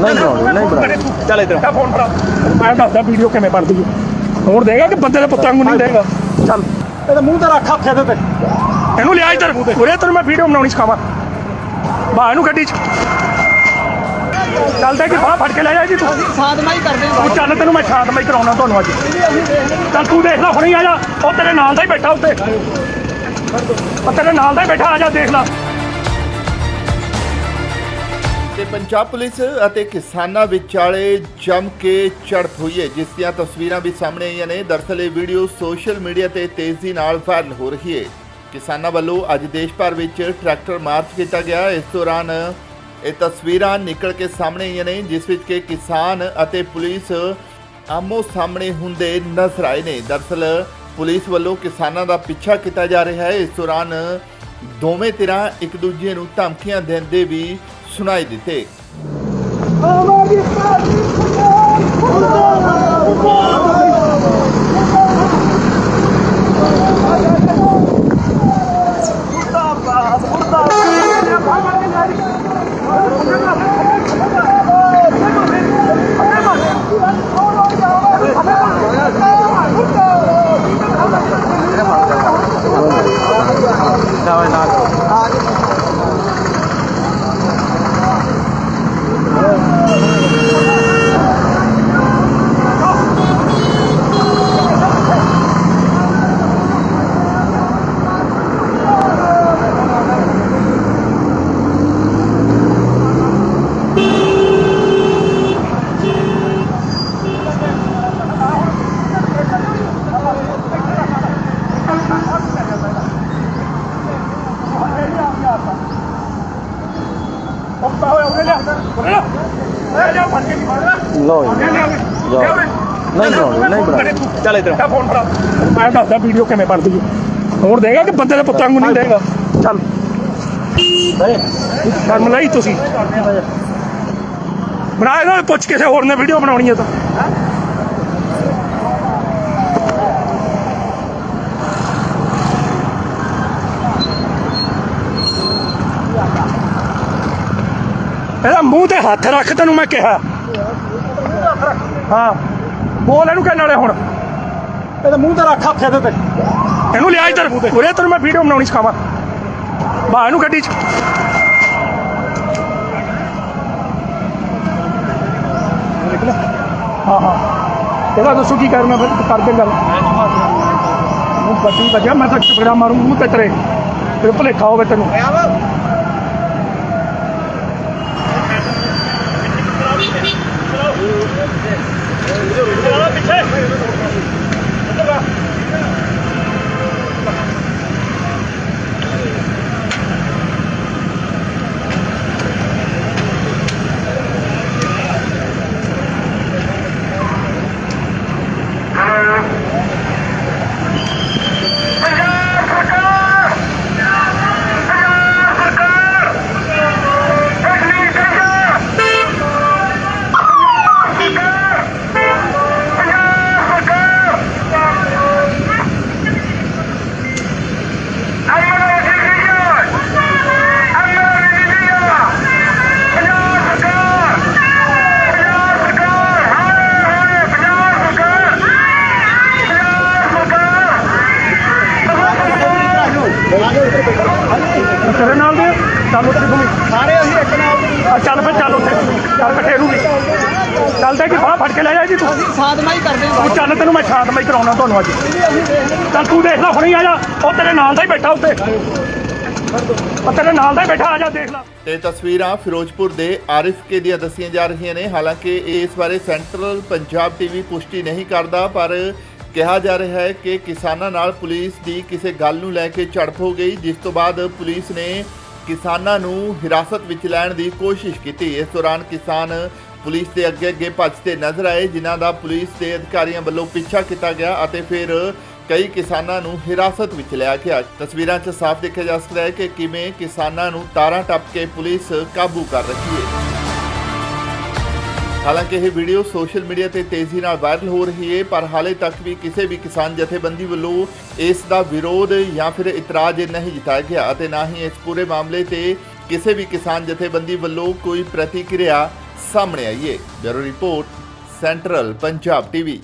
ਨਹੀਂ ਬਣਾਉਣੀ ਨਹੀਂ ਬਣਾਉਣੀ। ਚੱਲ ਇਧਰ। ਆ ਫੋਨ ਫੜਾ ਮੈਂ ਦੱਸਦਾ ਵੀਡੀਓ ਕਿਵੇਂ ਬਣਦੀ ਹੈ। ਹੁਣ ਦੇਗਾ ਕਿ ਬੰਦੇ ਦੇ ਪੁੱਤਾਂ ਨੂੰ ਨਹੀਂ ਦੇਗਾ? ਚੱਲ। ਇਹਦੇ ਮੂੰਹ ਤੇ ਰੱਖ ਹੱਥੇ ਤੇ। ਇਹਨੂੰ ਲਿਆ ਇੱਧਰ। ਉਰੇ ਤੈਨੂੰ ਮੈਂ ਵੀਡੀਓ ਬਣਾਉਣੀ ਸਿਖਾਵਾਂ। ਬਾ ਇਹਨੂੰ ਗੱਡੀ 'ਚ। ਚੱਲਦਾ ਕਿ ਬਾਹ ਫੜ ਕੇ ਲੈ ਜਾ ਜੀ ਤੂੰ। ਸਾਧਮਾਈ ਕਰਦੇ ਤੂੰ ਚੱਲ ਤੈਨੂੰ ਮੈਂ ਸ਼ਾਂਤਮਈ ਕਰਾਉਣਾ ਤੁਹਾਨੂੰ ਅੱਜ। ਚੱਲ ਤੂੰ ਦੇਖ ਲੈ ਹੁਣੇ ਆ ਜਾ। ਉਹ ਤੇਰੇ ਨਾਲ ਦਾ ਹੀ ਬੈਠਾ ਉੱਤੇ। ਉਹ ਤੇਰੇ ਨਾਲ ਦਾ ਹੀ ਬੈਠਾ ਆ ਜਾ ਦੇਖ ਲੈ। ਤੇ ਪੰਜਾਬ ਪੁਲਿਸ ਅਤੇ ਕਿਸਾਨਾਂ ਵਿਚਾਲੇ ਜੰਮ ਕੇ ਝੜਪ ਹੋਈ ਹੈ, ਜਿਸ ਦੀਆਂ ਤਸਵੀਰਾਂ ਵੀ ਸਾਹਮਣੇ ਆਈਆਂ ਨੇ। ਦਰਅਸਲ ਇਹ ਵੀਡੀਓ ਸੋਸ਼ਲ ਮੀਡੀਆ ਤੇ ਤੇਜ਼ੀ ਨਾਲ ਵਾਇਰਲ ਹੋ ਰਹੀ ਹੈ। ਕਿਸਾਨਾਂ ਵੱਲੋਂ ਅੱਜ ਦੇਸ਼ ਭਰ ਵਿੱਚ ਟਰੈਕਟਰ ਮਾਰਚ ਕੀਤਾ ਗਿਆ। ਇਸ ਦੌਰਾਨ ਇਹ ਤਸਵੀਰਾਂ ਨਿਕਲ ਕੇ ਸਾਹਮਣੇ ਆਈਆਂ ਨੇ, ਜਿਸ ਵਿੱਚ ਕਿ ਕਿਸਾਨ ਅਤੇ ਪੁਲਿਸ ਆਮੋ ਸਾਹਮਣੇ ਹੁੰਦੇ ਨਜ਼ਰ ਆਏ ਨੇ। ਦਰਅਸਲ ਪੁਲਿਸ ਵੱਲੋਂ ਕਿਸਾਨਾਂ ਦਾ ਪਿੱਛਾ ਕੀਤਾ ਜਾ ਰਿਹਾ ਹੈ। ਇਸ ਦੌਰਾਨ ਦੋਵੇਂ ਧਿਰਾਂ ਇੱਕ ਦੂਜੇ ਨੂੰ ਧਮਕੀਆਂ ਦਿੰਦੇ ਵੀ सुनाई देते हमारी ਲੈ ਜੀ ਲੈ ਨਹੀਂ ਬਣਾਉਣੀ, ਨਹੀਂ ਬਣਾਉਣੀ। ਚੱਲ ਇਧਰ ਫੋਨ ਫੜਾ ਮੈਂ ਦੱਸਦਾ ਵੀਡੀਓ ਕਿਵੇਂ ਬਣਦੀ ਹੈ ਹੁਣ ਦੇਗਾ ਕਿ ਬੰਦੇ ਦੇ ਪੁੱਤਾਂ ਨੂੰ ਨਹੀਂ ਦੇਗਾ ਚੱਲ ਸ਼ਰਮ ਲਈ ਤੁਸੀਂ ਬਣਾ ਇਹਨਾਂ ਪੁੱਛ ਕਿਸੇ ਹੋਰ ਨੇ ਵੀਡੀਓ ਬਣਾਉਣੀ ਹੈ ਤਾਂ ਇਹਦਾ ਮੂੰਹ ਤੇ ਹੱਥ ਰੱਖ ਤੈਨੂੰ ਮੈਂ ਕਿਹਾ। ਹਾਂ ਬੋਲ ਇਹਨੂੰ ਕਹਿਣ ਵਾਲੇ ਹੁਣ। ਇਹਦੇ ਮੂੰਹ ਤੇ ਰੱਖ ਹੱਥੇ ਦੇ ਤੇ। ਇਹਨੂੰ ਲਿਆ ਇੱਧਰ। ਉਰੇ ਤੈਨੂੰ ਮੈਂ ਵੀਡੀਓ ਬਣਾਉਣੀ ਸਿਖਾਵਾਂ। ਬਾ ਇਹਨੂੰ ਗੱਡੀ 'ਚ। ਹਾਂ ਹਾਂ। ਇਹਦਾ ਦੱਸੋ ਕੀ ਕਰਨਾ ਫਿਰ ਕਰ ਦੇ ਗੱਲ ਉਹ ਵੱਜਿਆ ਮੈਂ ਤਾਂ ਚਪੜਾ ਮਾਰੂ ਮੂੰਹ ਤੇ ਤੇਰੇ। ਤੇਰੇ ਭੁਲੇਖਾ ਹੋਵੇ ਤੈਨੂੰ। Abi biter. ਤੇਰੇ ਨਾਲ ਦੇ ਚੱਲ ਉੱਥੇ ਤੂੰ ਸਾਰੇ ਅਸੀਂ ਇੱਕ ਨਾਲ ਆ ਚੱਲ ਫਿਰ ਚੱਲ ਉੱਥੇ। ਚੱਲ ਇਕੱਠੇ ਨੂੰ ਵੀ। ਚੱਲਦਾ ਕਿ ਬਾਹ ਫੜ ਕੇ ਲੈ ਜਾ ਜੀ ਤੂੰ। ਸਾਧਮਾਈ ਕਰਦੇ ਤੂੰ ਚੱਲ ਤੈਨੂੰ ਮੈਂ ਸ਼ਾਂਤਮਈ ਕਰਾਉਣਾ ਤੁਹਾਨੂੰ ਅੱਜ। ਚੱਲ ਤੂੰ ਦੇਖ ਲੈ ਹੁਣੇ ਆ ਜਾ। ਉਹ ਤੇਰੇ ਨਾਲ ਦਾ ਹੀ ਬੈਠਾ ਉੱਤੇ ਉਹ ਤੇਰੇ ਨਾਲ ਦਾ ਹੀ ਬੈਠਾ ਆ ਜਾ ਦੇਖ ਲੈ। ਤੇ ਤਸਵੀਰਾਂ ਫਿਰੋਜ਼ਪੁਰ ਦੇ ਆਰਿਫ ਕੇ ਦੀਆਂ ਦੱਸੀਆਂ ਜਾ ਰਹੀਆਂ ਨੇ। ਹਾਲਾਂਕਿ ਇਸ ਬਾਰੇ ਸੈਂਟਰਲ ਪੰਜਾਬ ਟੀਵੀ ਪੁਸ਼ਟੀ ਨਹੀਂ ਕਰਦਾ ਪਰ ਕਿਹਾ ਜਾ ਰਿਹਾ ਹੈ ਕਿ ਕਿਸਾਨਾਂ ਨਾਲ ਪੁਲਿਸ ਦੀ ਕਿਸੇ ਗੱਲ ਨੂੰ ਲੈ ਕੇ ਝੜਪ ਹੋ ਗਈ, ਜਿਸ ਤੋਂ ਬਾਅਦ ਪੁਲਿਸ ਨੇ ਕਿਸਾਨਾਂ ਨੂੰ ਹਿਰਾਸਤ ਵਿੱਚ ਲੈਣ ਦੀ ਕੋਸ਼ਿਸ਼ ਕੀਤੀ। ਇਸ ਦੌਰਾਨ ਕਿਸਾਨ ਪੁਲਿਸ ਦੇ ਅੱਗੇ ਅੱਗੇ ਭੱਜਦੇ ਨਜ਼ਰ ਆਏ, ਜਿਨ੍ਹਾਂ ਦਾ ਪੁਲਿਸ ਦੇ ਅਧਿਕਾਰੀਆਂ ਵੱਲੋਂ ਪਿੱਛਾ ਕੀਤਾ ਗਿਆ ਅਤੇ ਫਿਰ ਕਈ ਕਿਸਾਨਾਂ ਨੂੰ ਹਿਰਾਸਤ ਵਿੱਚ ਲਿਆ ਗਿਆ। ਤਸਵੀਰਾਂ 'ਚ ਸਾਫ਼ ਦੇਖਿਆ ਜਾ ਸਕਦਾ ਹੈ ਕਿ ਕਿਵੇਂ ਕਿਸਾਨਾਂ ਨੂੰ ਤਾਰਾਂ ਟੱਪ ਕੇ ਪੁਲਿਸ ਕਾਬੂ ਕਰ ਰਹੀ ਹੈ। ਹਾਲਾਂਕਿ ਇਹ ਵੀਡੀਓ ਸੋਸ਼ਲ ਮੀਡੀਆ ਤੇ ਤੇਜ਼ੀ ਨਾਲ ਵਾਇਰਲ ਹੋ ਰਹੀ ਹੈ, ਪਰ ਹਾਲੇ ਤੱਕ ਵੀ ਕਿਸੇ ਵੀ ਕਿਸਾਨ ਜਥੇਬੰਦੀ ਵੱਲੋਂ ਇਸ ਦਾ ਵਿਰੋਧ ਜਾਂ ਫਿਰ ਇਤਰਾਜ਼ ਨਹੀਂ ਜਤਾਇਆ ਗਿਆ ਅਤੇ ਨਾ ਹੀ ਇਸ ਪੂਰੇ ਮਾਮਲੇ ਤੇ ਕਿਸੇ ਵੀ ਕਿਸਾਨ ਜਥੇਬੰਦੀ ਵੱਲੋਂ ਕੋਈ ਪ੍ਰਤੀਕਿਰਿਆ ਸਾਹਮਣੇ ਆਈ ਹੈ। Bureau report, central Punjab TV.